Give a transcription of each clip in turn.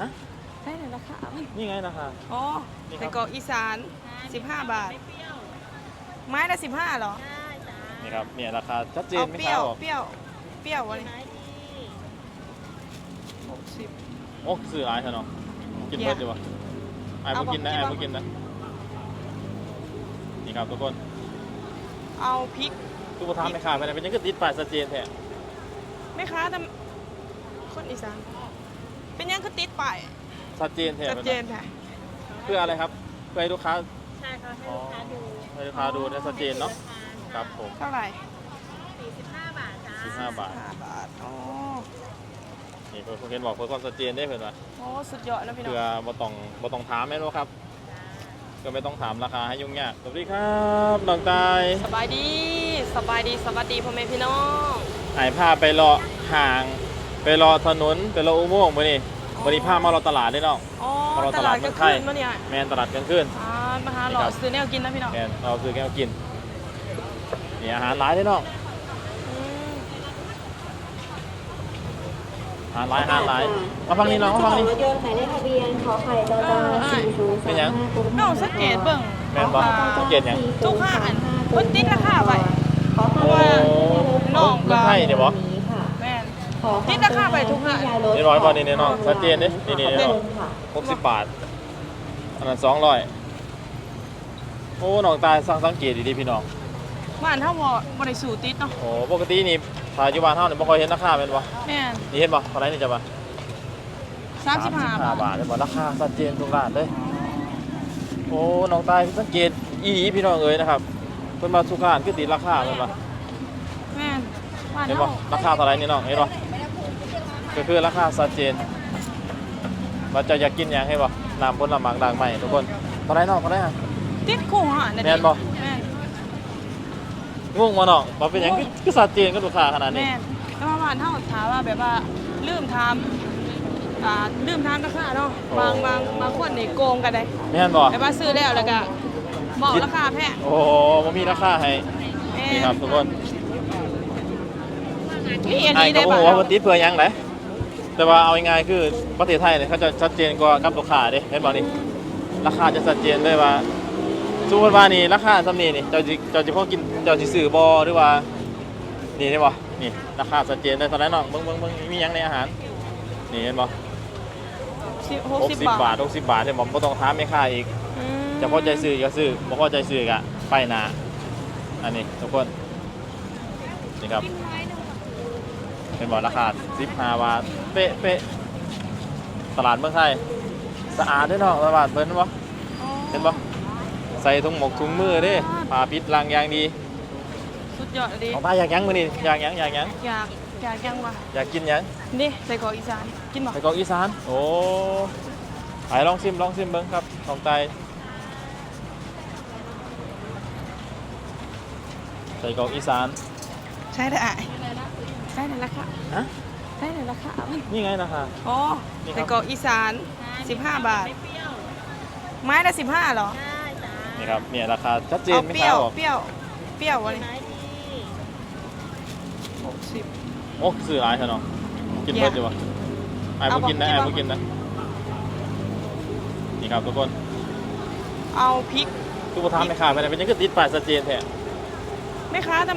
ฮะได้เลยราคามันนี่ไงราคา อ๋อนี่ครับ ไส้กรอกอีสาน 15 บาทไม้ละ 15เหรอนี่ครับเนี่ยราคาชัดเจนเอาไหมเปครี้รัยวบเปรี้ยว เปรี้ยววะนี่หกสิบ โอ้สื่อร้ายเถอะเนาะกินเนี่ยเบิดดีวะไอ้เอาพวกกินนะบอกไอ้ที่พวกกินนะนี่ครับทุกคนเอาพริก ทุกคนทำไม่ขาดไปไหนเป็นยังก็ติดป้ายชัดเจนแท้แม่ค้าทำคนอีสาน เป็นยังคือติดป้ายชัดเจนแท้ชัดไปเจไหนนค่ะ เพื่ออะไรครับเพื่อให้ลูกค้าใช่ค่ะให้ลูกค้าดูให้ลูกค้าดูได้ชัดเจนเนาะครับผมเท่าไหร่45 บาทจ้า45บาท5บาทอ๋อนี่เพื่อนเห็นบอกเพื่อความชัดเจนได้เพื่อนว่าโอ้สุดยอดนะพี่น้อเพื่องบ่ต้องบ่ต้องถามแม่นบ่ครับ ก็ไม่ต้องถามราคาให้ยุ่งยากสวัสดีครับน้องตายสบายดีสบายดีสวัสดีพ่อแม่พี่น้องไอ้พาไปรอห่าง ไปรอถนนไปรออุโมงค์มื้อนี้วันนี้พามารอตลาดได้น้องอ๋อมาเราตตลาลาดดกลางเมืองไทคืยนมาเนี่ยแมนตลาดกลางคืน อ่ามาหาหล่อนี่ครับซื้อแนวกินนะพี่น้องแมนเราซื้อแก้วกินนี่อาหารหลายได้น้องอืมอาหารหลายอาหารหลายมาฟังนี่น้องมาฟังนี่ รถยนต์หมายเลขทะเบียนขอไข่จอจานสี่ศูนย์เป็นสามหยังห้ากรุงเทพน้องสังเกตเบิ่ง แม่นบ่อ่าสังเกตหยัง ทุกห้าอันเพิ่นติดราคาไว้ขอเพไข่ราะว่าน้องเมืองไทยเนี่ยบ่นี้ค่ะแม่ นขอติดราคาไปทุกห้างเรียบร้อยบ่นี่นี่น้องชัดเจนเด้นี่นี่ขอบนี่น้คุองณค่ะหกสิบบาทอันนั้นสองร้อยโอ้น้องตายสั่งสังเกตดีๆพี่น้องบ้านเฮาบ่บ่ได้สู่ติดเนาะโอ้ปกตินี่ถ้าอยู่บ้านเฮานี่บ่ค่อยเห็นราคาแม่นบ่แม่นนี่เห็นบ่เท่าไหร่นี่จ้ะบ่35บาทบาทเลยบ่ราคาชัดเจนทุกร้านเลยโอ้น้องตายสังเกตอีหลีพี่น้องเอ้ยนะครับเพิ่นมาทุกร้านคือติดราคาแม่นบ่แม่นบ้านเห็นเฮาบ่ราคาเท่าไหร่นี่น้องเห็นบ่ ก็คือราคาชัดเจนว่าเจะอยากกินหยังให้บ่น้ำผลไม้ด่างใหม่ทุกคนเท่าไหร่น้องเท่าไหร่ฮะ ติดคู่หานั่นแม่นบ่ แม่นงงบ่น้องว่าเป็นหยังคือคือชัดเจนกับลูกค้าขนาดนี้ แม่นแต่ว่าบ้านเฮาถามว่าแบบว่าลืมถามอ่าลืมถามราคาเนาะบางบางบางคนนี่โกงกันได้แม่นบ่ แต่ว่าซื้อแล้วแล้วก็บอกราคาแพงโอ้โหบ่มีราคาให้แม่นี่ครับทุกคนนี่อันไอ้นี้ก็ได้บ่ป่ะฮู้ว่ามันติดเพื่อหยังได แต่ว่าเอาง่ายๆคือประเทศไทยเนี่ยเขาจะชัดเจนกว่ากับลูกค้าเด้เห็นบ่นี่ราคาจะชัดเจนเลยว่าสมมุติว่านี่ราคาซำนี้นี่เจ้าสิเจ้าสิพอกินเจ้าสิซื้อบ่หรือว่า นี่ได้บ่นี่ราคาชัดเจนเลยตอนนั้นน้องเบิ่งเบิ่งเบิ่งมีหยังในอาหาร นี่เห็นบ่สิบหกสิบ60บาบาทท60บาทเนี่ยบ่บ่ต้องถามแม่ค้าอีกอืมจะพอใจซื้อก็ซื้อบ่พอใจซื้อก็ไปหน้าอันนี้ทุกคนนี่ครับ เป็นบอราคา15บาทเป๊ะเป๊ะตลาดเมืองไทยสะอาดด้วยเนาะตลาดเพิ่นบ่เห็นบ่ใส่ถุงหมกถุงมือเด้ผ้าปิดลังอย่างดีสุดยอดดีของป้าอยากหยังมื้อนี้อยากหยังอยากหยังอยากอยากยังวะอยากกินหยังนี่ใส่กรอกอีสานกินบ่ไส้กรอกอีสานโอ้ไปลองชิมลองชิมเบิ่งครับของไตไส้กรอกอีสานใช่ได้ อะใช่ได้ราคาฮะใช่ได้ราคามันนี่ไงราคา อ๋อนี่ครับใส่กรอกอีสาน 15 บาท ไม่เปรี้ยวไม้ละ15เหรอใช่จ้านี่ครับเนี่ยราคาชัดเจนเอาไหมเปครี้ยรัวบเปรี้ยว เปรี้ยววะนี่ไม้ดี60 โอ้ซื้อหลายเถอะเนาะกินเบิดดีวะไอ้พวกกินนะเอาไอ้บอกพวกกินนะนี่ครับทุกคนเอาพริก ทุกคนทำไม่ขาดไปไหนเป็นยังก็ติดป้ายชัดเจนแท้แม่ค้าท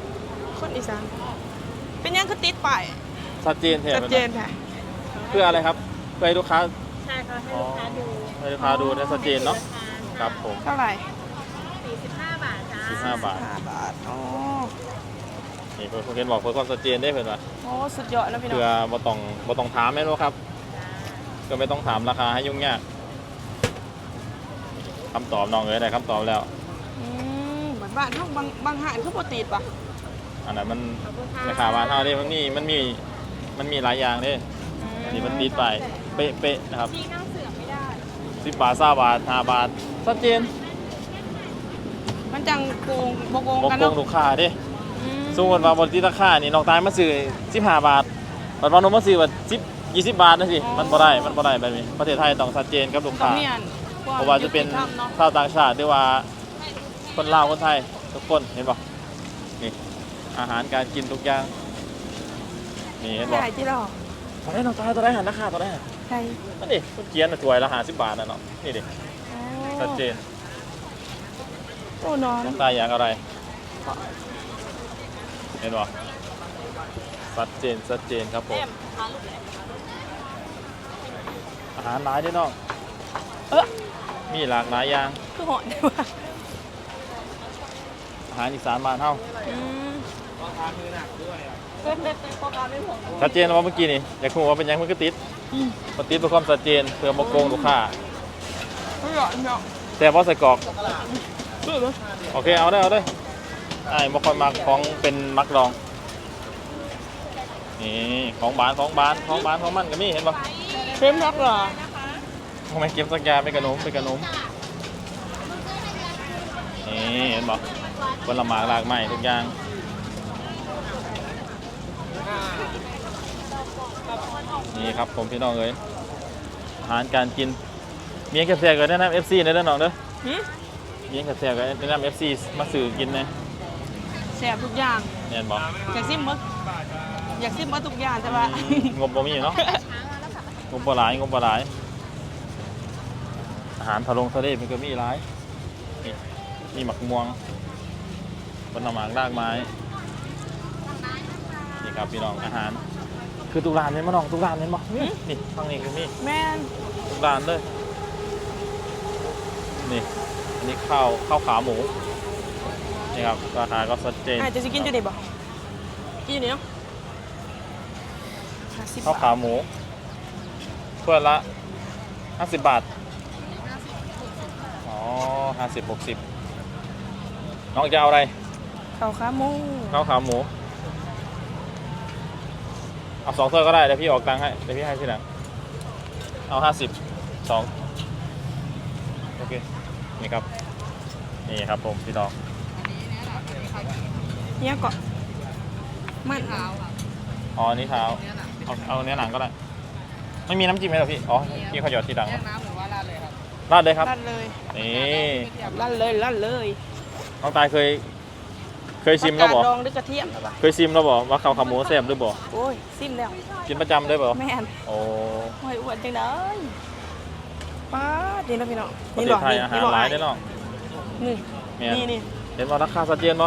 ำคนอีสาน เป็นยังคือติดป้ายชัดเจนแท้ชัดไปเจหนน่อยค่ะ เพื่ออะไรครับ เพื่อให้ลูกค้า ใช่ค่ะให้ลูกค้าดูให้ลูกค้าดูได้ชัดเจนเนาะ ครับผม เท่าไหร่45 บาทจ้า15บาท5บาท อ๋อ นี่เพื่อนเพื่อนบอกเพื่อความชัดเจนได้เพื่อนว่าโอ้สุดยอดนะพี่น้อเพื่องบ่ต้องบ่ต้องถามแม่นบ่ครับ ก็ไม่ต้องถามราคาให้ยุ่งยากคำตอบน้องเอ้ยได้คำตอบแล้ว อืมเหมือนบ้านเฮาบางบางหานเขาบ่ติดป่ะ อันนั้นมันขอบคุณค่ะราคาบ้านเฮาเด้มันมีมันมีมันมีหลายอย่างเด้อันนี้มันติดไปเป๊ะๆนะครับที่นั่งเสือไม่ได้สิบบาทสาบาทห้าบาทชัดเจนมันจังโกงบ่โกงบอกกันโกเนาะงลูกค้าเด้อืมสมมติว่าบริษัทราคานี่น้องตายมาซื้อสิบห้าบาทบัดวันนมมาซื้อว่าสิบยี่สิบบาทนะสิมันบ่ได้มันบ่ได้แบบนี้ประเทศไทยต้องชัดเจนกับลูกต้อค้างมีอันเพราะว่าจะเป็นยุติธรรมเนาะชาวต่างชาติหรือว่าคนลาวคนไทยทุกคนเห็นป่ะนี่ อาหารการกินทุกอย่าง นี่เห็นป่ะใช่ที่เราตอนนี้น้องตายตัวได้หันราคาตัวได้หันแพช่นั่นดิเพิ่นเขียนน่ะถ้วยละ50บาทน่ะเนาะนี่ดิอ๋อชัดเจนโอ้นอนน้องตายอยากอะไร เห็นบ่ชัดเจนชัดเจนครับผมอาหารหลายเด้อน้องเออมีหลากหลายอย่าง คือหอนได้ว่าอาหารอีสานบ้านเฮาอืม ชัดเจนว่าเมื่อกี้นี่อยากรู้ว่าเป็นหยังมันก็ติดมันติดเพื่อความชัดเจนเพื่อบ่โกงลูกค้าไม่หรอกไม่หรอกแต่บ่ใส่กรอกคือไหมโอเคเอาได้เอาได้ไอ้ายบ่ค่อยมักของเป็นมักรองนี่ของบานของบานของบานของมันก็มีเห็นปะเข้มรักเหรอทำไมเก็บสักอยางเป็นขนมเป็นขนมนี่เห็นปะผลไม้หลากไม้ทุกอย่าง นี่ครับผมพี่น้องเอ้ยอาหารการกิน เมียงแคบแซ่ก็แนะนำ FC ในเด้อน้องเด้อหืมเมียงแคบแซ่ก็แนะนำ FC มาซื้อกินนะแซ่บทุกอย่างเห็นปะอยากซิมมั้อยากซิมมั้ทุกอย่างแต่ว่างบบ่มีเนาะงบบ่หลายงบบ่หลาย อาหารทะลงทะเลมันก็มีหลายนี่มีหมักม่วงบนหมากรากไม้นี่ ครับพี่น้องอาหาร คือตุกร้านเนี่ยมาน้องตุกร้านเนี่ยมานี่นี่ฝั่งนี้ก็มีแม่นตุกร้านเลยนี่อันนี้ข้าวข้าวขาหมูนี่ครับราคาก็ชัดเจนอาจจะสิกินจะได้บ่กินอยู่นี่เนาะห้าสิบข้าวบาขาทหมูถ้วยละ50บาทอ๋อห้าสิบหกสิบน้องจะเอาอะไร ข้าวขาหมูข้าวขาหมู เอาสองถ้วยก็ได้เดี๋ยวพี่ออกตังค์ให้เดี๋ยวพี่ให้ทีหลังเอาห้าสิบสองโอเคนี่ครับนี่ครับผมพี่น้องเนี่ยเกาะมันอ๋ออันนี้เท้าเอาเอาเนื้อหนังก็ได้ไม่มีน้ำจิ้มไหมเหรอพี่อ๋อพี่เขาหยอดทีหลังน้ำหรือว่าราดเลยครับราดเลยครับลั่นเลยนี่ลั่นเลยลั่นเลยน้องตายเคย เคยชิมแล้วบอผักกาดดองหรือกระเทียมเคยชิมแล้วบอกว่าข้าวขาหมูแซ่บหรือบ่โอ้ยซิมแล้วกินประจำด้วยบ่แม่นโอ้ โอ้ยอ้วนจังเลยป้าดนี่นะพี่น้องประเทศไทยอาหารบ่หลายได้อเนาะนี่แม่นนี่นี่เห็นว่าราคาชัดเจนบ่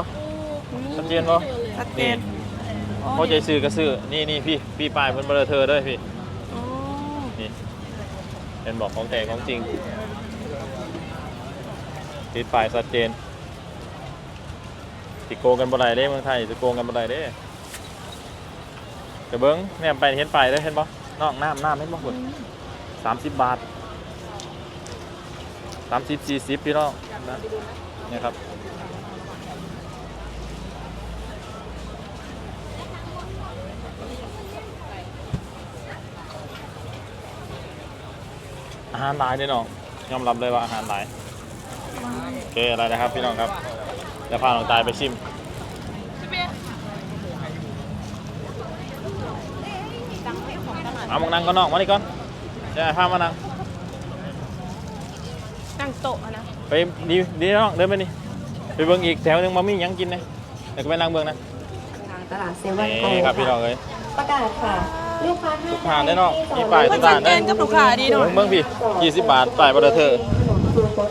ชัดเจนบ่ชัดเจนพอใจซื้อก็ซื้อนี่นี่พี่พี่ป้ายเพิ่นเบลอเธอเด้วยพี่อ๋อนี่เห็นบอกของแท้ของจริงติดป้ายชัดเจน สิโกงกันบ่ได้เด้เมืองไทยสิโกงกันบ่ได้เด้กระเบิ้งแนมไปเห็นป้ายเด้เห็นบ่นอกน้ำน้ำเห็นบ่คุณสามสิบบาทสามสิบสี่สิบพี่น้องนะเนี่ยครับอาหารหลายเนี่ยน้องยอมรับเลยว่าอาหารหลายโอเคอะไรนะครับพี่น้องครับ เดี๋ยวพาน้องตายไปชิม เอามองนั่งก่อนน้องมานี่ก่อนเดี๋ยวให้พามานั่งนั่งโต๊ะอะนะไปดีดีน้องเดินไปนี่ไปเบิ่งอีกแถวหนึงมามีหยังกินนะเดี๋ยวก็ไปนั่งเบิ่งนะทางตลาดเซเว่นโกนี่ครับพี่น้องเอ้ย ประกาศค่ะ ลูกค้าท่านทุกทางได้เนาะมีป้ายทุมันกชัทาดงเจได้นกับลูกค้าดีหน่อย เบิ่งพี่20บาทป้ายบอเทอร์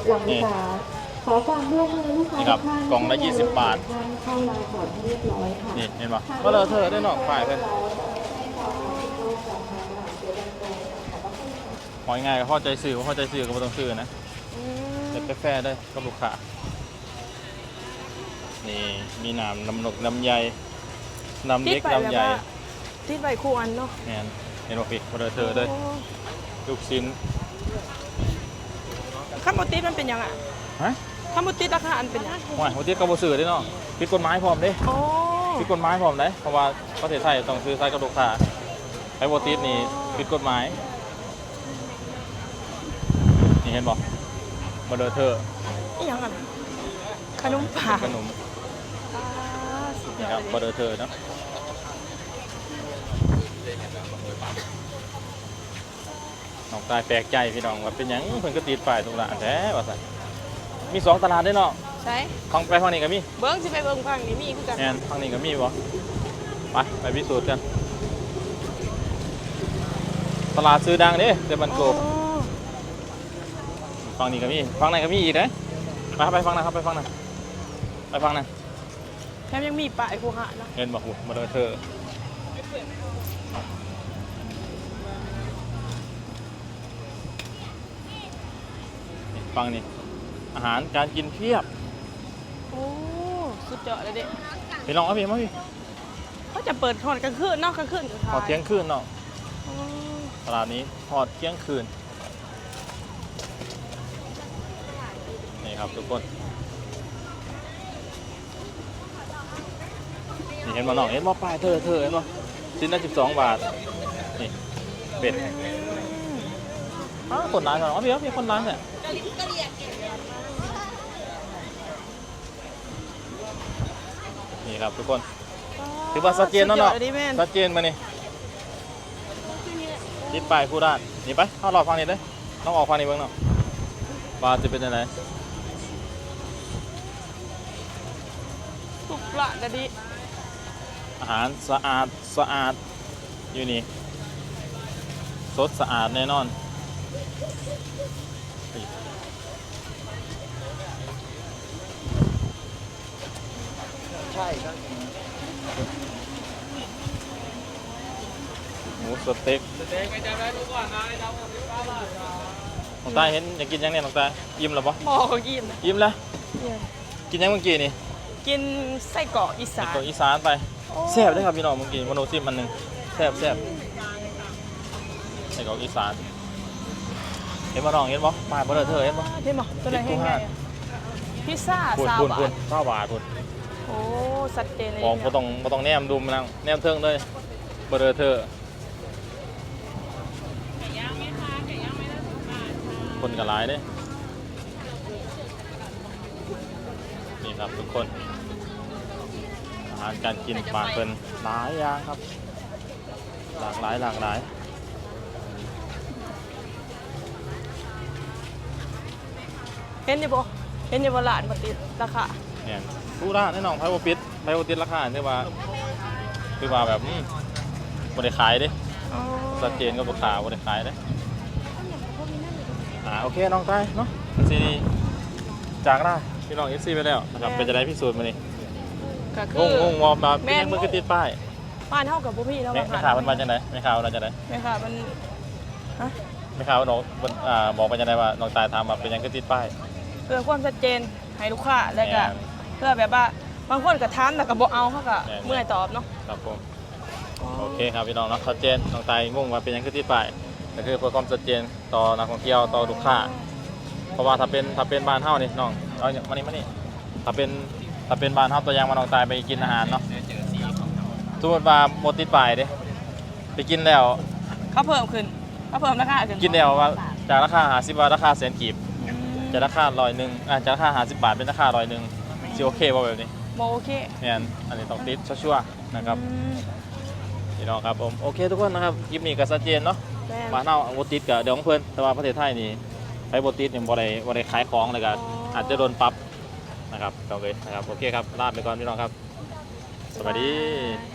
ขน ขอความร่วมมือลูกค้านี่ครับทุท่านกล่องละ20บาทท่านเข้าลายก่อนให้เรียบร้อยค่ะนี่เห็นปะบอเทอร์ได้เนาะป้ายเพิ่นพอง่ายๆก็เข้าใจสื่อว่าเข้าใจสื่อก็ไม่ต้องซื้อนะอืมเด็กกาแฟได้กับลูกค้านี่มีน้ำน้ำนกน้ำใยน้ำติดเล็กไปแบบน้ำใหญ่ว่าติดไปคู่อันเนาะแมนเห็นบ่พี่บอเทอร์ด้วยโลูกชิ้นข้าวโพดติดมันเป็นยังอะฮะ ข้าวโพดติดราคาอันเป็นยังว่าโฮเทลกับบ่ซื้อได้เนาะผิดกฎหมายพร้อมเด้โอ้ผิดกฎหมายพร้อมเด้เพราะว่าประเทศไทยต้องซื้อใช้กับลูกค้าไอ้บ่ติดนี่ผิดกฎหมาย นี่เห็นบ่บอเทอร์นี่ยังอะขนมปังขนมอ่าสุดยนี่อครัดบเลยบอเทอร์เนาะน้องตายแปลกใจพี่น้องว่าเป็นหยังเพิ่นก็ติดป้ายทุกร้านแท้ว่าซั่น มีสองตลาดได้เนาะใช่ฝั่งไปฝั่งนี้ก็มีเบิ้งสิไปเบิ้งฟังนี่มีคือกันแม่นฝั่งนี้ก็มีบ่ไปไปพิสูจน์กัน ตลาดซื้อดังเด้เซบันโกอ๋อฝั่งนี้ก็มีฝั่งไหนก็มีอีกนะไปครับไปฝั่งนั้นครับไปฝั่งนั้นไปฝั่งนั้นแถมยังมีป้ายคูหาเนาะเงินบอกหูมาเดินเธอนี่ฟังนี่ อาหารการกินเพียบโอ้สุดยอดเลยเด็กพี่น้องเอาพี่มาพี่เขาจะเปิดทอดกลางคืนเนาะกลางคืนก็พอขายเที่ยงคืนเนาะอ๋อตลาดนี้พอเที่ยงคืนนี่ครับทุกคนนี่เห็นมาน้องเห็นมาป้ายเธอเธอเห็นมาชิ้นละสิบสองบาทนี่เป็ดอ้าวคนร้านก่อนอ๋อพี่ครับมีคนร้านเนี่ย นี่ครับทุกคน ถือว่าชัดเจนเนาะสุเนาะดยอดเลยดิแม่นชัดเจนมานี่ติดป้ายผู้ด้านนี่ไปเข้ารอฟังนี่เลยต้องออกฟังนี่เบิ่งเนาะว่าจะเป็นยังไงสุกละเดี๋ยวดิอาหารสะอาดสะอาดอยู่นี่สดสะอาดแน่นอน หมูสเต็กน้องตาเห็นอยากกินยังเนี่ยน้องตายิ้มแล้วปะหมอเขากินนะยิ้มแล้วเนี่ยกินยังเมื่อกี้นี่กินไส้กรอกอีสานตัวอีสานไปแซ่บด้วยครับพี่น้องเมื่อกี้มโนซิมอันหนึ่งแซ่บแซ่บใส่กรอกอีสานเห็นบ่น้องเห็นบ่มาบ่เด้อเธอเห็นบ่เห็นบ่ตัวไหนสิบแห้ห้างๆอะพิซซ่าพุ่นซาวพุ่นบาพุ่ทนเก้าบาทพุ่นโอ้สัดเจนเลยของบ่เนี่ยต้องบ่ต้องแนมดุมนางแนมเทิงเลยบ่เด้อเธอคนก็หลายเด้นี่ครับทุกคน อาหารการกินปากเพิ่นหลายอย่างครับ หลากหลายหลากหลายเห็นอยู่บ่เห็นอยู่บ่หลานบ่ติดราคาเนี่ย ผู้ร้านแน่นอนไพโอปิดไพโอติดราคาเนี่ยว่าคือว่าแบบอืมบริขายเดิอ๋อชัดเจนก็ราคาบริขายเด้อ่าโอเคน้องใต้เนาะซีนีจากได้พี่น้องเอฟซีไปแล้วนะครับเป็นจะได้พิสูจน์มานี่ก็งคืงองงมอมมาแม่พี่นยังมือก็ติดป้ายบ้านเฮากับบ่พี่เนาะแม่บางแม่ข่าวมันมาจากไหนแม่ข่าวเราจะไหนแม่ค่ะมันฮะแม่ข่าวน้องมันอ่าบอกไปจะไหนว่าน้องตายถามว่าเป็นยังก็ติดป้ายเพื่อความชัดเจนให้ลูกค้าแล้วก็แม่น เพื่อแบบว่าบางคนก็ถามแต่ก็บ่เอาเขาก็แม่นเมื่อยตอบเนาะครับผมโอเคครับพี่น้องเนาะชัดเจนน้องตายงงว่าเป็นยังก็ติดป้ายก็คือเพื่อความชัดเจนต่อนักท่องเที่ยวต่อลูกค้าเพราะว่าถ้าเป็นถ้าเป็นบ้านเฮานี่น้องเอาเนี่ยมานี่มานี่ถ้าเป็นถ้าเป็นบ้านเฮาตัวอย่างมาน้องตายไปกินอาหารเนาะสมมติว่าโมติดป้ายเด้ไปกินแล้วเขาเพิ่มขึ้นเขาเพิ่มราคาขึ้นกินแล้วว่าจากราคา50บาทราคาแสนกีบอืมจากราคาร้อยหนึ่งอะจากราคา50บาทเป็นราคาร้อยหนึ่ง สิโอเคบ่แบบนี้บ่โอเคเนี่ยอันนี้ต้องติดชัวร์ๆนะครับอืมพี่น้องครับผมโอเคทุกคนนะครับคลิปนี้ก็ชัดเจนเนาะ แม่นบ้านเฮาบ่ติดกับเดี๋ยวของเพิ่นแต่ว่าประเทศไทยนี่ไปบ่ติดนี่บ่ได้บ่ได้ขายของเลยก็อ๋อออาจจะโดนปรับนะครับก็เลยนะครับ โอเคครับ ลาไปก่อนพี่น้องครับ สวัสดี